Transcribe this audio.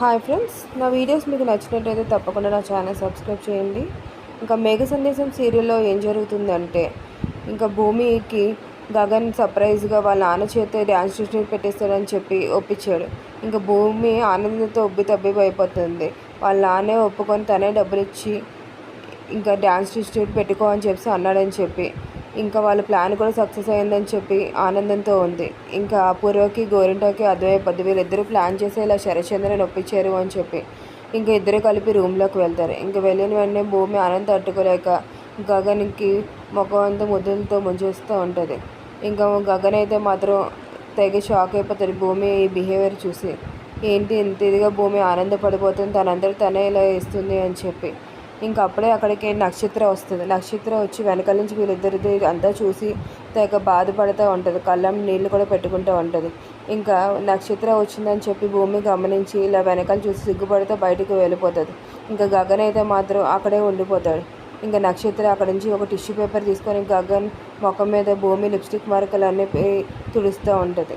Hi friends నా videos మీకు నచ్చినట్టయితే తప్పకుండా నా ఛానల్ సబ్స్క్రైబ్ చేయండి. ఇంకా మేఘ సందేశం సీరియల్లో ఏం జరుగుతుందంటే ఇంకా భూమికి గగన్ సర్ప్రైజ్గా వాళ్ళ నాన్న చేత డ్యాన్స్ ట్యూషన్ పెట్టేస్తాడని చెప్పి ఒప్పించాడు. ఇంకా భూమి ఆనందంతో ఉబ్బి తబ్బి అయిపోతుంది వాళ్ళ నాన్నే ఒప్పుకొని తనే డబ్బులు ఇచ్చి ఇంకా డ్యాన్స్ ఇన్స్టిట్యూట్ పెట్టుకో అని చెప్పి అన్నాడని చెప్పి. ఇంకా వాళ్ళ ప్లాన్ కూడా సక్సెస్ అయిందని చెప్పి ఆనందంతో ఉంది. ఇంకా అపూర్వకి గోరింటాకి అర్థమైపోద్ది వీళ్ళిద్దరూ ప్లాన్ చేసి ఇలా శరచంద్రని ఒప్పించారు అని చెప్పి ఇంకా ఇద్దరు కలిపి రూమ్లోకి వెళ్తారు. ఇంకా వెళ్ళిన వెంటనే భూమి ఆనందం తట్టుకోలేక గగన్కి ముఖం అంతా ముద్దులతో ముంచేస్తూ ఉంటుంది. ఇంకా గగన్ అయితే మాత్రం తెగ షాక్ అయిపోతాడు భూమి ఈ బిహేవియర్ చూసి. ఏంటి ఇంత ఇదిగా భూమి ఆనందపడిపోతుంది తనందరూ తనే ఇలా ఇస్తుంది అని చెప్పి. ఇంకా అప్పుడే అక్కడికి నక్షత్ర వస్తుంది. నక్షత్ర వచ్చి వెనకాల నుంచి వీళ్ళిద్దరిది అంతా చూసి తెగ బాధపడుతూ ఉంటుంది. కళ్ళం నీళ్ళు కూడా పెట్టుకుంటూ ఉంటుంది. ఇంకా నక్షత్ర వచ్చిందని చెప్పి భూమి గమనించి ఇలా వెనకాల చూసి సిగ్గుపడితే బయటకు వెళ్ళిపోతుంది. ఇంకా గగన్ అయితే మాత్రం అక్కడే ఉండిపోతాడు. ఇంకా నక్షత్ర అక్కడ నుంచి ఒక టిష్యూ పేపర్ తీసుకొని గగన్ ముఖం మీద భూమి లిప్స్టిక్ మార్కలు అన్నీ తుడుస్తూ ఉంటుంది.